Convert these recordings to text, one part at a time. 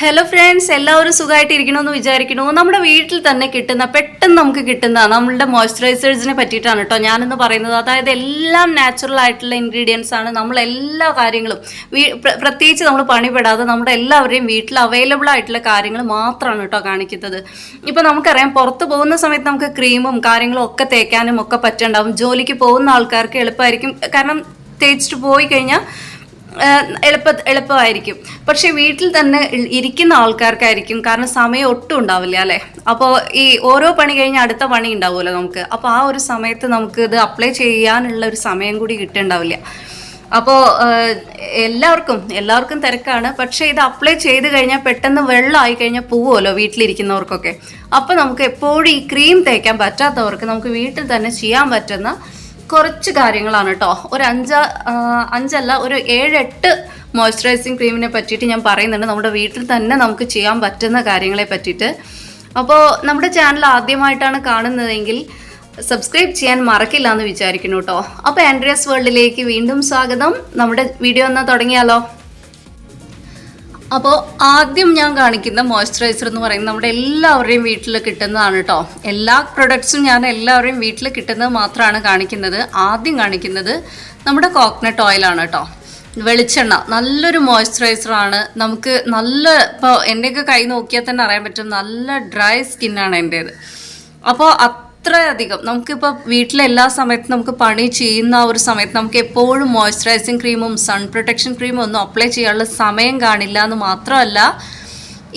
Hello friends എല്ലാവരും സുഖമായിട്ടിരിക്കണമെന്ന് വിചാരിക്കുന്നു. നമ്മുടെ വീട്ടിൽ തന്നെ കിട്ടുന്ന പെട്ടെന്ന് നമുക്ക് കിട്ടുന്ന നമ്മളുടെ മോയ്സ്ചറൈസേഴ്സിനെ പറ്റിയിട്ടാണ് കേട്ടോ ഞാനെന്ന് പറയുന്നത്. അതായത് എല്ലാം നാച്ചുറൽ ആയിട്ടുള്ള ഇൻഗ്രീഡിയൻസ് ആണ്. നമ്മൾ എല്ലാ കാര്യങ്ങളും പ്രത്യേകിച്ച് നമ്മൾ പണിപ്പെടാതെ നമ്മുടെ എല്ലാവരുടെയും വീട്ടിൽ അവൈലബിൾ ആയിട്ടുള്ള കാര്യങ്ങൾ മാത്രമാണ് കേട്ടോ കാണിക്കുന്നത്. ഇപ്പോൾ നമുക്കറിയാം പുറത്ത് പോകുന്ന സമയത്ത് നമുക്ക് ക്രീമും കാര്യങ്ങളും ഒക്കെ തേക്കാനും ഒക്കെ പറ്റുണ്ടാവും. ജോലിക്ക് പോകുന്ന ആൾക്കാർക്ക് എളുപ്പമായിരിക്കും കാരണം തേച്ചിട്ട് പോയി കഴിഞ്ഞാൽ എളുപ്പ എളുപ്പമായിരിക്കും. പക്ഷേ വീട്ടിൽ തന്നെ ഇരിക്കുന്ന ആൾക്കാർക്കായിരിക്കും കാരണം സമയം ഒട്ടും ഉണ്ടാവില്ല അല്ലേ? അപ്പോൾ ഈ ഓരോ പണി കഴിഞ്ഞ് അടുത്ത പണി ഉണ്ടാവുമല്ലോ നമുക്ക്. അപ്പോൾ ആ ഒരു സമയത്ത് നമുക്ക് ഇത് അപ്ലൈ ചെയ്യാനുള്ള ഒരു സമയം കൂടി കിട്ടുന്നുണ്ടാവില്ല അപ്പോൾ എല്ലാവർക്കും എല്ലാവർക്കും തിരക്കാണ്. പക്ഷേ ഇത് അപ്ലൈ ചെയ്ത് കഴിഞ്ഞാൽ പെട്ടെന്ന് വെള്ളമായി കഴിഞ്ഞാൽ പോവുമല്ലോ വീട്ടിലിരിക്കുന്നവർക്കൊക്കെ. അപ്പോൾ നമുക്ക് എപ്പോഴും ഈ ക്രീം തേക്കാൻ പറ്റാത്തവർക്ക് നമുക്ക് വീട്ടിൽ തന്നെ ചെയ്യാൻ പറ്റുന്ന കുറച്ച് കാര്യങ്ങളാണ് കേട്ടോ ഒരു അഞ്ച അഞ്ചല്ല ഒരു ഏഴെട്ട് മോയ്സ്ചറൈസിങ് ക്രീമിനെ പറ്റിയിട്ട് ഞാൻ പറയുന്നുണ്ട്. നമ്മുടെ വീട്ടിൽ തന്നെ നമുക്ക് ചെയ്യാൻ പറ്റുന്ന കാര്യങ്ങളെ പറ്റിയിട്ട്. അപ്പോൾ നമ്മുടെ ചാനൽ ആദ്യമായിട്ടാണ് കാണുന്നതെങ്കിൽ സബ്സ്ക്രൈബ് ചെയ്യാൻ മറക്കില്ല എന്ന് വിചാരിക്കുന്നു കേട്ടോ അപ്പോൾ ആൻഡ്രിയസ് വേൾഡിലേക്ക് വീണ്ടും സ്വാഗതം. നമ്മുടെ വീഡിയോ എന്നാൽ തുടങ്ങിയാലോ? അപ്പോൾ ആദ്യം ഞാൻ കാണിക്കുന്ന മോയ്സ്ചറൈസർ എന്ന് പറയുന്നത് നമ്മുടെ എല്ലാവരുടെയും വീട്ടിൽ കിട്ടുന്നതാണ് കേട്ടോ എല്ലാ പ്രൊഡക്ട്സും ഞാൻ എല്ലാവരുടെയും വീട്ടിൽ കിട്ടുന്നത് മാത്രമാണ് കാണിക്കുന്നത്. ആദ്യം കാണിക്കുന്നത് നമ്മുടെ കോക്കനട്ട് ഓയിലാണ് കേട്ടോ വെളിച്ചെണ്ണ നല്ലൊരു മോയ്സ്ചറൈസറാണ് നമുക്ക് നല്ല ഇപ്പോൾ എന്റെയൊക്കെ കൈ നോക്കിയാൽ തന്നെ അറിയാൻ പറ്റും. നല്ല ഡ്രൈ സ്കിന്നാണ് എന്റേത്. അപ്പോൾ അത്രയധികം നമുക്കിപ്പോൾ വീട്ടിലെ എല്ലാ സമയത്തും നമുക്ക് പണി ചെയ്യുന്ന ആ ഒരു സമയത്ത് നമുക്ക് എപ്പോഴും മോയ്സ്ചറൈസിങ് ക്രീമും സൺ പ്രൊട്ടക്ഷൻ ക്രീമും ഒന്നും അപ്ലൈ ചെയ്യാനുള്ള സമയം കാണില്ല എന്ന് മാത്രമല്ല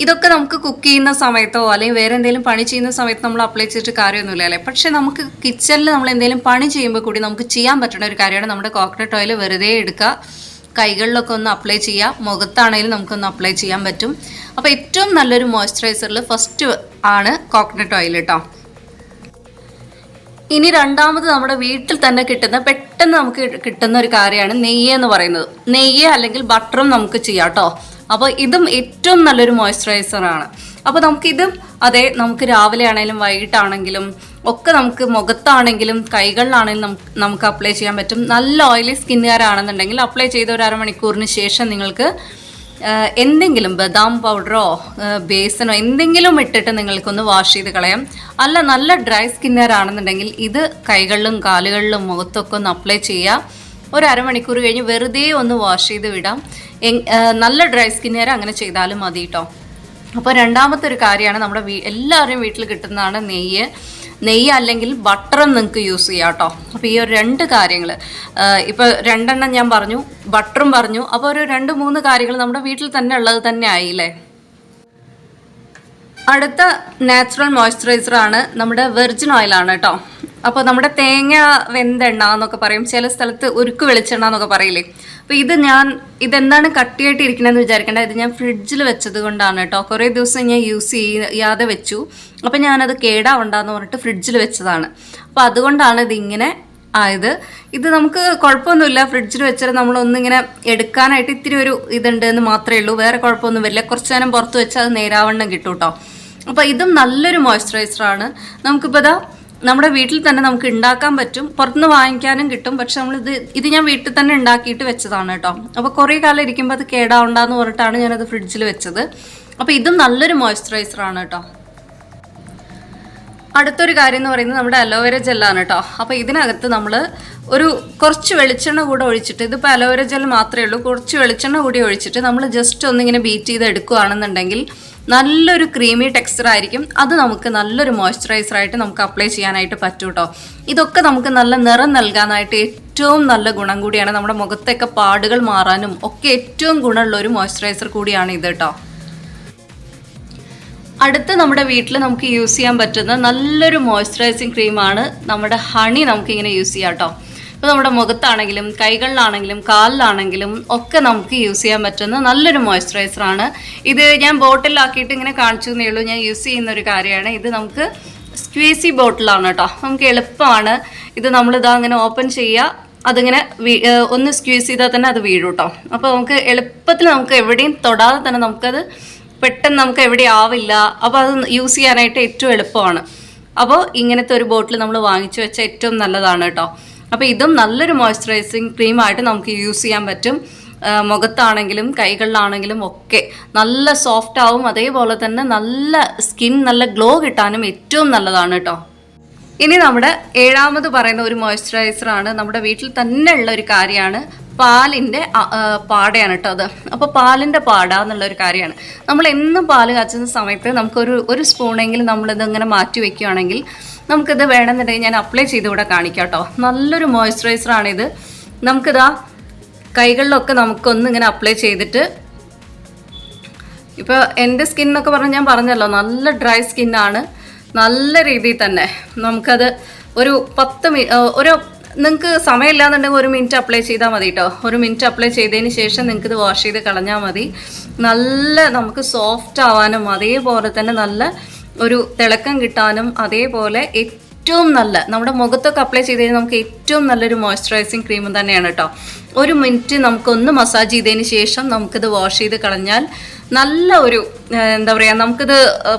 ഇതൊക്കെ നമുക്ക് കുക്ക് ചെയ്യുന്ന സമയത്തോ അല്ലെങ്കിൽ വേറെ എന്തെങ്കിലും പണി ചെയ്യുന്ന സമയത്ത് നമ്മൾ അപ്ലൈ ചെയ്തിട്ട് കാര്യമൊന്നുമില്ല അല്ലേ? പക്ഷേ നമുക്ക് കിച്ചണിൽ നമ്മൾ എന്തെങ്കിലും പണി ചെയ്യുമ്പോൾ കൂടി നമുക്ക് ചെയ്യാൻ പറ്റുന്ന ഒരു കാര്യമാണ് നമ്മുടെ കോക്കനട്ട് ഓയിൽ വെറുതെ എടുക്കുക. കൈകളിലൊക്കെ ഒന്ന് അപ്ലൈ ചെയ്യാം മുഖത്താണെങ്കിലും നമുക്കൊന്ന് അപ്ലൈ ചെയ്യാൻ പറ്റും. അപ്പോൾ ഏറ്റവും നല്ലൊരു മോയ്സ്ചറൈസറിൽ ഫസ്റ്റ് ആണ് കോക്കനട്ട് ഓയിൽ കേട്ടോ ഇനി രണ്ടാമത് നമ്മുടെ വീട്ടിൽ തന്നെ കിട്ടുന്ന പെട്ടെന്ന് നമുക്ക് കിട്ടുന്ന ഒരു കാര്യമാണ് നെയ്യ് എന്ന് പറയുന്നത്. നെയ്യ് അല്ലെങ്കിൽ ബട്ടറും നമുക്ക് ചെയ്യാം കേട്ടോ അപ്പോൾ ഇതും ഏറ്റവും നല്ലൊരു മോയ്സ്ചറൈസർ ആണ്. അപ്പോൾ നമുക്കിതും അതെ നമുക്ക് രാവിലെ ആണെങ്കിലും വൈകിട്ടാണെങ്കിലും ഒക്കെ നമുക്ക് മുഖത്താണെങ്കിലും കൈകളിലാണെങ്കിലും നമുക്ക് അപ്ലൈ ചെയ്യാൻ പറ്റും. നല്ല ഓയിലി സ്കിന്നുകാരാണെന്നുണ്ടെങ്കിൽ അപ്ലൈ ചെയ്ത ഒരു അരമണിക്കൂറിന് ശേഷം നിങ്ങൾക്ക് എന്തെങ്കിലും ബദാം പൗഡറോ ബേസനോ എന്തെങ്കിലും ഇട്ടിട്ട് നിങ്ങൾക്കൊന്ന് വാഷ് ചെയ്ത് കളയാം. അല്ല നല്ല ഡ്രൈ സ്കിന്നറാണെന്നുണ്ടെങ്കിൽ ഇത് കൈകളിലും കാലുകളിലും മുഖത്തൊക്കെ ഒന്ന് അപ്ലൈ ചെയ്യുക ഒരു അരമണിക്കൂർ കഴിഞ്ഞ് വെറുതെ ഒന്ന് വാഷ് ചെയ്ത് വിടാം. നല്ല ഡ്രൈ സ്കിന്നുകാർ അങ്ങനെ ചെയ്താലും മതി കേട്ടോ അപ്പോൾ രണ്ടാമത്തെ ഒരു കാര്യമാണ് നമ്മുടെ വീ എല്ലാവരുടെയും വീട്ടിൽ കിട്ടുന്നതാണ് നെയ്യ്. നെയ്യ് അല്ലെങ്കിൽ ബട്ടറും നിങ്ങൾക്ക് യൂസ് ചെയ്യാം കേട്ടോ. അപ്പോൾ ഈ ഒരു രണ്ട് കാര്യങ്ങൾ. ഇപ്പോൾ രണ്ടെണ്ണം ഞാൻ പറഞ്ഞു ബട്ടറും പറഞ്ഞു. അപ്പോൾ ഒരു രണ്ട് മൂന്ന് കാര്യങ്ങൾ നമ്മുടെ വീട്ടിൽ തന്നെ ഉള്ളത് തന്നെ ആയില്ലേ അടുത്ത നാച്ചുറൽ മോയ്സ്ചറൈസർ ആണ് നമ്മുടെ വെർജിൻ ഓയിലാണ് കേട്ടോ. അപ്പോൾ നമ്മുടെ തേങ്ങ വെന്തെണ്ണ എന്നൊക്കെ പറയും. ചില സ്ഥലത്ത് ഉരുക്ക് വെളിച്ചെണ്ണ എന്നൊക്കെ പറയില്ലേ. അപ്പോൾ ഇത് ഞാൻ ഇതെന്താണ് കട്ടിയായിട്ട് ഇരിക്കണമെന്ന് വിചാരിക്കേണ്ട. ഇത് ഞാൻ ഫ്രിഡ്ജിൽ വെച്ചത് കൊണ്ടാണ് കേട്ടോ. കുറേ ദിവസം ഞാൻ യൂസ് ചെയ്യാതെ വെച്ചു. അപ്പോൾ ഞാനത് കേടാവണ്ടെന്ന് പറഞ്ഞിട്ട് ഫ്രിഡ്ജിൽ വെച്ചതാണ്. അപ്പോൾ അതുകൊണ്ടാണ് ഇതിങ്ങനെ ആയത്. ഇത് നമുക്ക് കുഴപ്പമൊന്നുമില്ല. ഫ്രിഡ്ജിൽ വെച്ചാൽ നമ്മളൊന്നിങ്ങനെ എടുക്കാനായിട്ട് ഇത്തിരി ഒരു ഇതുണ്ട് എന്ന് മാത്രമേ ഉള്ളൂ. വേറെ കുഴപ്പമൊന്നും വരില്ല. കുറച്ച് നേരം പുറത്ത് വെച്ചാൽ അത് നേരാവണ്ണം കിട്ടും കേട്ടോ. അപ്പോൾ ഇതും നല്ലൊരു മോയ്സ്ചറൈസറാണ് നമുക്കിപ്പോൾ ഇതാ നമ്മുടെ വീട്ടിൽ തന്നെ നമുക്ക് ഉണ്ടാക്കാൻ പറ്റും. പുറത്തുനിന്ന് വാങ്ങിക്കാനും കിട്ടും. പക്ഷെ നമ്മൾ ഇത് ഇത് ഞാൻ വീട്ടിൽ തന്നെ ഉണ്ടാക്കിയിട്ട് വെച്ചതാണ് കേട്ടോ. അപ്പോൾ കുറേ കാലം ഇരിക്കുമ്പോൾ അത് കേടാവണ്ടെന്ന് പറഞ്ഞിട്ടാണ് ഞാനത് ഫ്രിഡ്ജിൽ വെച്ചത്. അപ്പോൾ ഇതും നല്ലൊരു മോയ്സ്ചറൈസറാണ് കേട്ടോ. അടുത്തൊരു കാര്യം എന്ന് പറയുന്നത് നമ്മുടെ അലോവേര ജെല്ലാണ് കേട്ടോ. അപ്പോൾ ഇതിനകത്ത് നമ്മൾ ഒരു കുറച്ച് വെളിച്ചെണ്ണ കൂടെ ഒഴിച്ചിട്ട് ഇതിപ്പോൾ അലോവേര ജെൽ മാത്രമേ ഉള്ളൂ. കുറച്ച് വെളിച്ചെണ്ണ കൂടി ഒഴിച്ചിട്ട് നമ്മൾ ജസ്റ്റ് ഒന്നിങ്ങനെ ബീറ്റ് ചെയ്ത് എടുക്കുകയാണെന്നുണ്ടെങ്കിൽ നല്ലൊരു ക്രീമി ടെക്സ്ചർ ആയിരിക്കും. അത് നമുക്ക് നല്ലൊരു മോയ്സ്ചറൈസർ ആയിട്ട് നമുക്ക് അപ്ലൈ ചെയ്യാനായിട്ട് പറ്റും കേട്ടോ ഇതൊക്കെ നമുക്ക് നല്ല നിറം നൽകാനായിട്ട് ഏറ്റവും നല്ല ഗുണം കൂടിയാണ് നമ്മുടെ മുഖത്തൊക്കെ പാടുകൾ മാറാനും ഒക്കെ ഏറ്റവും ഗുണമുള്ള ഒരു മോയ്സ്ചറൈസർ കൂടിയാണ് ഇത് കേട്ടോ അടുത്ത് നമ്മുടെ വീട്ടിൽ നമുക്ക് യൂസ് ചെയ്യാൻ പറ്റുന്ന നല്ലൊരു മോയ്സ്ചറൈസിങ് ക്രീമാണ് നമ്മുടെ ഹണി നമുക്കിങ്ങനെ യൂസ് ചെയ്യാം കേട്ടോ ഇപ്പോൾ നമ്മുടെ മുഖത്താണെങ്കിലും കൈകളിലാണെങ്കിലും കാലിലാണെങ്കിലും ഒക്കെ നമുക്ക് യൂസ് ചെയ്യാൻ പറ്റുന്ന നല്ലൊരു മോയ്സ്ചറൈസറാണ് ഇത് ഞാൻ ബോട്ടിലാക്കിയിട്ട് ഇങ്ങനെ കാണിച്ചു എന്നേ ഉള്ളൂ. ഞാൻ യൂസ് ചെയ്യുന്ന ഒരു കാര്യമാണ്. ഇത് നമുക്ക് സ്ക്വീസി ബോട്ടിലാണ് കേട്ടോ നമുക്ക് എളുപ്പമാണ്. ഇത് നമ്മളിതാ അങ്ങനെ ഓപ്പൺ ചെയ്യുക അതിങ്ങനെ ഒന്ന് സ്ക്വീസ് ചെയ്താൽ തന്നെ അത് വീഴും കേട്ടോ അപ്പോൾ നമുക്ക് എളുപ്പത്തിൽ നമുക്ക് എവിടെയും തൊടാതെ തന്നെ നമുക്കത് പെട്ടെന്ന് നമുക്ക് എവിടെ ആവില്ല. അപ്പോൾ അത് യൂസ് ചെയ്യാനായിട്ട് ഏറ്റവും എളുപ്പമാണ്. അപ്പോൾ ഇങ്ങനത്തെ ഒരു ബോട്ടിൽ നമ്മൾ വാങ്ങിച്ചു വെച്ചാൽ ഏറ്റവും നല്ലതാണ് കേട്ടോ അപ്പോൾ ഇതും നല്ലൊരു മോയ്സ്ചറൈസിങ് ക്രീമായിട്ട് നമുക്ക് യൂസ് ചെയ്യാൻ പറ്റും. മുഖത്താണെങ്കിലും കൈകളിലാണെങ്കിലും ഒക്കെ നല്ല സോഫ്റ്റ് ആവും. അതേപോലെ തന്നെ നല്ല സ്കിൻ നല്ല ഗ്ലോ കിട്ടാനും ഏറ്റവും നല്ലതാണ് കേട്ടോ ഇനി നമ്മുടെ ഏഴാമത് പറയുന്ന ഒരു മോയ്സ്ചറൈസറാണ് നമ്മുടെ വീട്ടിൽ തന്നെ ഉള്ള ഒരു കാര്യമാണ്. പാലിന്റെ പാടയാണ് കേട്ടോ അത്. അപ്പോൾ പാലിന്റെ പാട എന്നുള്ള ഒരു കാര്യമാണ്. നമ്മൾ എന്നും പാൽ കാച്ചുന്ന സമയത്ത് നമുക്കൊരു ഒരു സ്പൂണെങ്കിലും നമ്മളിതിങ്ങനെ മാറ്റി വെക്കുകയാണെങ്കിൽ നമുക്കിത് വേണമെന്നുണ്ടെങ്കിൽ ഞാൻ അപ്ലൈ ചെയ്ത് ഇവിടെ കാണിക്കാം കേട്ടോ നല്ലൊരു മോയ്സ്ചറൈസർ ആണിത്. നമുക്കിതാ കൈകളിലൊക്കെ നമുക്കൊന്ന് ഇങ്ങനെ അപ്ലൈ ചെയ്തിട്ട് ഇപ്പോൾ എന്റെ സ്കിൻ എന്നൊക്കെ പറഞ്ഞാൽ ഞാൻ പറഞ്ഞല്ലോ നല്ല ഡ്രൈ സ്കിന്നാണ് നല്ല രീതിയിൽ തന്നെ നമുക്കത് ഒരു പത്ത് മി ഒരു നിങ്ങൾക്ക് സമയമില്ലാന്നുണ്ടെങ്കിൽ ഒരു മിനിറ്റ് അപ്ലൈ ചെയ്താൽ മതി കേട്ടോ ഒരു മിനിറ്റ് അപ്ലൈ ചെയ്തതിന് ശേഷം നിങ്ങൾക്ക് ഇത് വാഷ് ചെയ്ത് കളഞ്ഞാൽ മതി. നല്ല നമുക്ക് സോഫ്റ്റ് ആവാനും അതേപോലെ തന്നെ നല്ല ഒരു തിളക്കം കിട്ടാനും അതേപോലെ ഏറ്റവും നല്ല നമ്മുടെ മുഖത്തൊക്കെ അപ്ലൈ ചെയ്ത് കഴിഞ്ഞാൽ നമുക്ക് ഏറ്റവും നല്ലൊരു മോയ്സ്ചറൈസിങ് ക്രീം തന്നെയാണ് കേട്ടോ ഒരു മിനിറ്റ് നമുക്കൊന്ന് മസാജ് ചെയ്തതിന് ശേഷം നമുക്കിത് വാഷ് ചെയ്ത് കളഞ്ഞാൽ നല്ല ഒരു എന്താ പറയുക നമുക്കിത്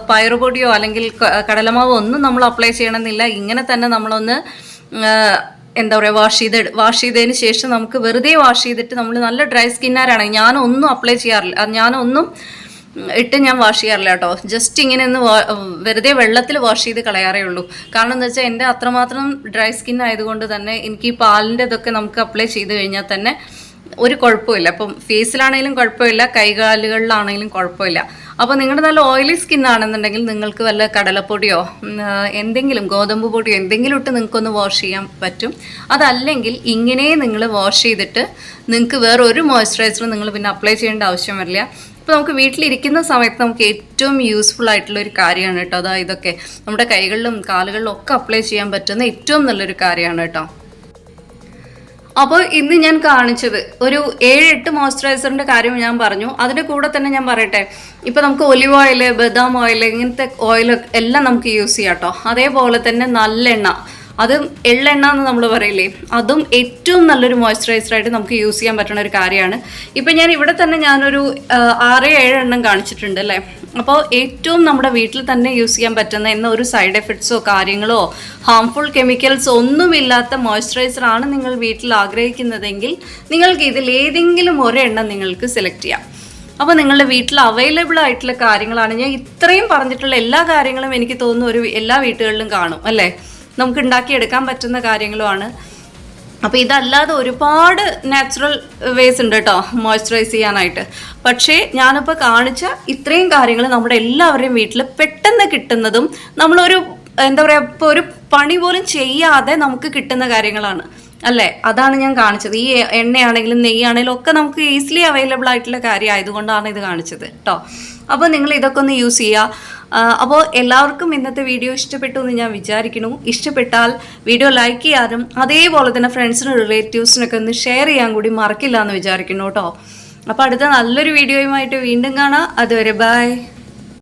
പയറുപൊടിയോ അല്ലെങ്കിൽ കടലമാവോ ഒന്നും നമ്മൾ അപ്ലൈ ചെയ്യണമെന്നില്ല. ഇങ്ങനെ തന്നെ നമ്മളൊന്ന് എന്താ പറയുക വാഷ് ചെയ്ത് വാഷ് ചെയ്തതിന് ശേഷം നമുക്ക് വെറുതെ വാഷ് ചെയ്തിട്ട് നമ്മൾ നല്ല ഡ്രൈ സ്കിന്നാരാണ് ഞാനൊന്നും അപ്ലൈ ചെയ്യാറില്ല ഞാനൊന്നും ഇട്ട് ഞാൻ വാഷ് ചെയ്യാറില്ല കേട്ടോ. ജസ്റ്റ് ഇങ്ങനെ ഒന്ന് വെറുതെ വെള്ളത്തിൽ വാഷ് ചെയ്ത് കളയാറേ ഉള്ളൂ. കാരണം എന്താ വെച്ചാൽ എന്റെ അത്രമാത്രം ഡ്രൈ സ്കിൻ ആയതുകൊണ്ട് തന്നെ എനിക്ക് ഈ പാലിന്റെ ഇതൊക്കെ നമുക്ക് അപ്ലൈ ചെയ്ത് കഴിഞ്ഞാൽ തന്നെ ഒരു കുഴപ്പമില്ല. അപ്പം ഫേസിലാണെങ്കിലും കുഴപ്പമില്ല കൈകാലുകളിലാണെങ്കിലും കുഴപ്പമില്ല. അപ്പോൾ നിങ്ങളുടെ നല്ല ഓയിലി സ്കിൻ ആണെന്നുണ്ടെങ്കിൽ നിങ്ങൾക്ക് വല്ല കടലപ്പൊടിയോ എന്തെങ്കിലും ഗോതമ്പ് പൊടിയോ എന്തെങ്കിലും ഇട്ട് നിങ്ങൾക്കൊന്ന് വാഷ് ചെയ്യാൻ പറ്റും. അതല്ലെങ്കിൽ ഇങ്ങനെ നിങ്ങൾ വാഷ് ചെയ്തിട്ട് നിങ്ങൾക്ക് വേറെ ഒരു മോയ്സ്ചറൈസറും നിങ്ങൾ പിന്നെ അപ്ലൈ ചെയ്യേണ്ട ആവശ്യം വരില്ല. ഇപ്പോൾ നമുക്ക് വീട്ടിലിരിക്കുന്ന സമയത്ത് നമുക്ക് ഏറ്റവും യൂസ്ഫുൾ ആയിട്ടുള്ള ഒരു കാര്യമാണ് കേട്ടോ. അതാ ഇതൊക്കെ. നമ്മുടെ കൈകളിലും കാലുകളിലും ഒക്കെ അപ്ലൈ ചെയ്യാൻ പറ്റുന്ന ഏറ്റവും നല്ലൊരു കാര്യമാണ് കേട്ടോ. അപ്പോൾ ഇന്ന് ഞാൻ കാണിച്ചത് ഒരു ഏഴ് എട്ട് മോയ്സ്ചറൈസറിന്റെ കാര്യം ഞാൻ പറഞ്ഞു. അതിന്റെ കൂടെ തന്നെ ഞാൻ പറയട്ടെ. ഇപ്പോൾ നമുക്ക് ഒലിവ് ഓയിൽ ബദാം ഓയിൽ ഇങ്ങനത്തെ ഓയിൽ എല്ലാം നമുക്ക് യൂസ് ചെയ്യാം കേട്ടോ അതേപോലെ തന്നെ നല്ലെണ്ണ അത് എള്ളെണ്ണ എന്ന് നമ്മൾ പറയില്ലേ അതും ഏറ്റവും നല്ലൊരു മോയ്സ്ചറൈസറായിട്ട് നമുക്ക് യൂസ് ചെയ്യാൻ പറ്റുന്ന ഒരു കാര്യമാണ്. ഇപ്പം ഞാൻ ഇവിടെ തന്നെ ഞാനൊരു ആറ് ഏഴ് എണ്ണം കാണിച്ചിട്ടുണ്ട് അല്ലേ? അപ്പോൾ ഏറ്റവും നമ്മുടെ വീട്ടിൽ തന്നെ യൂസ് ചെയ്യാൻ പറ്റുന്ന എന്ന ഒരു സൈഡ് എഫക്ട്സോ കാര്യങ്ങളോ ഹാംഫുൾ കെമിക്കൽസോ ഒന്നുമില്ലാത്ത മോയ്സ്ചറൈസർ ആണ് നിങ്ങൾ വീട്ടിൽ ആഗ്രഹിക്കുന്നതെങ്കിൽ നിങ്ങൾക്ക് ഇതിൽ ഏതെങ്കിലും ഒരെണ്ണം നിങ്ങൾക്ക് സെലക്ട് ചെയ്യാം. അപ്പോൾ നിങ്ങളുടെ വീട്ടിൽ അവൈലബിൾ ആയിട്ടുള്ള കാര്യങ്ങളാണ്. ഞാൻ ഇത്രയും പറഞ്ഞിട്ടുള്ള എല്ലാ കാര്യങ്ങളും എനിക്ക് തോന്നുന്നു ഒരു എല്ലാ വീട്ടുകളിലും കാണും അല്ലേ? നമുക്ക് ഉണ്ടാക്കിയെടുക്കാൻ പറ്റുന്ന കാര്യങ്ങളുമാണ്. അപ്പോൾ ഇതല്ലാതെ ഒരുപാട് നാച്ചുറൽ വേസ് ഉണ്ട് കേട്ടോ മോയ്സ്ചറൈസ് ചെയ്യാനായിട്ട്. പക്ഷേ ഞാനിപ്പോൾ കാണിച്ച ഇത്രയും കാര്യങ്ങൾ നമ്മുടെ എല്ലാവരുടെയും വീട്ടിൽ പെട്ടെന്ന് കിട്ടുന്നതും നമ്മളൊരു എന്താ പറയുക ഇപ്പോൾ ഒരു പണി പോലും ചെയ്യാതെ നമുക്ക് കിട്ടുന്ന കാര്യങ്ങളാണ്. അല്ലേ? അതാണ് ഞാൻ കാണിച്ചത്. ഈ എണ്ണയാണെങ്കിലും നെയ്യാണെങ്കിലും ഒക്കെ നമുക്ക് ഈസിലി അവൈലബിൾ ആയിട്ടുള്ള കാര്യം ആയതുകൊണ്ടാണ് ഇത് കാണിച്ചത് കേട്ടോ അപ്പോൾ നിങ്ങൾ ഇതൊക്കെ ഒന്ന് യൂസ് ചെയ്യുക. അപ്പോൾ എല്ലാവർക്കും ഇന്നത്തെ വീഡിയോ ഇഷ്ടപ്പെട്ടു എന്ന് ഞാൻ വിചാരിക്കുന്നു. ഇഷ്ടപ്പെട്ടാൽ വീഡിയോ ലൈക്ക് ചെയ്യാനും അതേപോലെ തന്നെ ഫ്രണ്ട്സിനും റിലേറ്റീവ്സിനൊക്കെ ഒന്ന് ഷെയർ ചെയ്യാൻ കൂടി മറക്കില്ല എന്ന് വിചാരിക്കുന്നു കേട്ടോ. അപ്പോൾ അടുത്ത നല്ലൊരു വീഡിയോയുമായിട്ട് വീണ്ടും കാണാം. അതുവരെ ബൈ